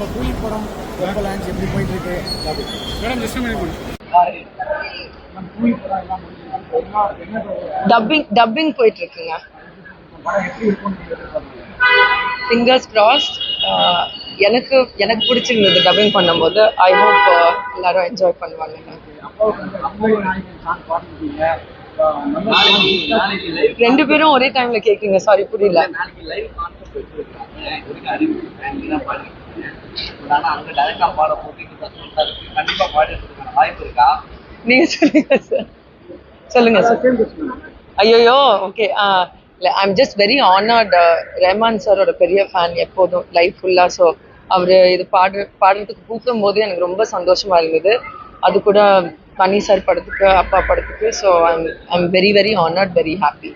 படம் எப்போ லான்ச் எப்படி போயிட்டு இருக்கு அது மேடம் ஜஸ்ட் நம்ம டப்பிங் டப்பிங் போயிட்டு இருக்குங்க ஃபிங்கர்ஸ் கிராஸ்ட் எனக்கு எனக்கு பிடிச்சிருந்தது டப்பிங் பண்ணும்போது. ஐ ஹோப் எல்லாரும் என்ஜாய் பண்ணுவாங்க. நம்ம ரெண்டு பேரும் ஒரே டைம்ல கேக்குறீங்க சாரி புரியல. நீங்க சொல்லுங்க சார் சொல்லுங்க sir okay I'm just very honoured Rahman சாரோட பெரிய ஃபேன் எப்போதும் லைஃப் ஃபுல்லாக ஸோ அவர் இது பாடு பாடுறதுக்கு கூப்பிடும் போது எனக்கு ரொம்ப சந்தோஷமா இருந்தது. அது கூட மணி சார் படத்துக்கு அப்பா படத்துக்கு so I'm I'm very very honoured very happy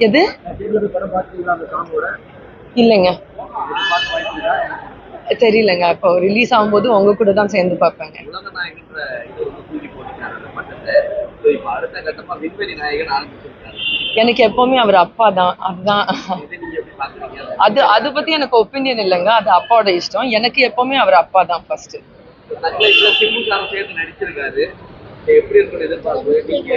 எது? இல்லைங்க. தெரியலங்க. இப்போ ரிலீஸ் ஆகும்போது உங்க கூட தான் சேர்ந்து பார்ப்பேங்க. எனக்கு எப்பவுமே அவர் அப்பா தான். அதுதான். அது அது பத்தி எனக்கு ஒப்பீனியன் இல்லைங்க. அது அப்பாவோட இஷ்டம். எனக்கு எப்பவுமே அவர் அப்பா தான் first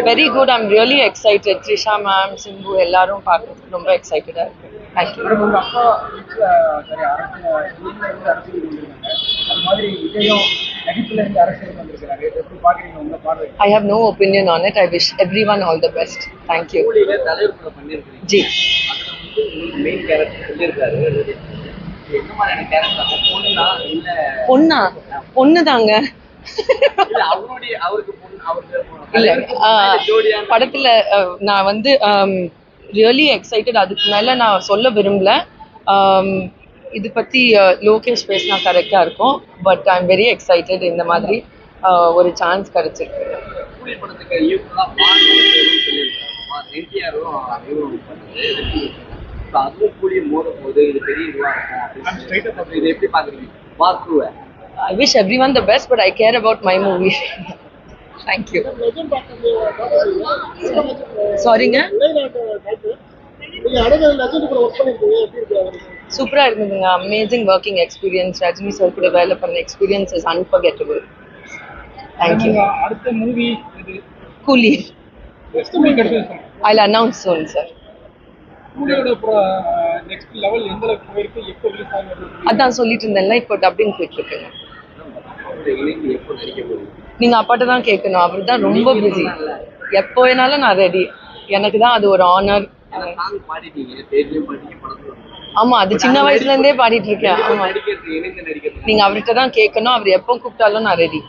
very good I'm really excited Trisha ma'am Simbu எல்லாரும் பார்க்கறதுக்கு ரொம்ப எக்ஸைட்டடா இருக்கு. I have no opinion on it I wish everyone all the best thank you ji. பொண்ணா இல்ல? பொண்ணா? தாங்க இல்ல அவருடைய அவருக்கு பொண்ணு அவருக்கு இல்ல ஆஹ், ஜோடியா படத்துல நான் வந்து ரியலி எக்ஸைட்டட் அதுக்கு மேல நான் சொல்ல விரும்பல. இது அஹ், லோகேஷ் பேசினா கரெக்டா இருக்கும். But I am very excited இந்த மாதிரி ஒரு சான்ஸ் கிடைச்சிருக்கு. I wish everyone the best but I care about my movie thank you சாரிங்க சூப்பரா இருந்ததுங்க. Amazing working experience Rajini sir கூட வேலை பண்ண experience is unforgettable thank you அடுத்த மூவி கூலி நெக்ஸ்ட் மூவி கிடைச்சது ஐ அனௌன்ஸ் சோன் சார் அதான் சொல்லிட்டு இருந்தேன்ல இப்போ டப்பிங் போயிட்டு இருக்குங்க. நீங்க அப்பாட்ட தான் கேட்கணும். அவர் தான் ரொம்ப பிஸி எப்போ வேணாலும் நான் ரெடி எனக்கு தான் அது ஒரு ஆனர் ஆமா அது சின்ன வயசுல இருந்தே பாடிட்டு இருக்கேன் ஆமா. நீங்க அவர்கிட்ட தான் கேட்கணும். அவர் எப்போ கூப்பிட்டாலும் நான் ரெடி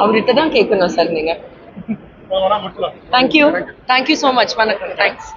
அவர்கிட்ட தான் கேட்கணும் சார் நீங்க. Thank you thank you so much வணக்கம். தேங்க்ஸ்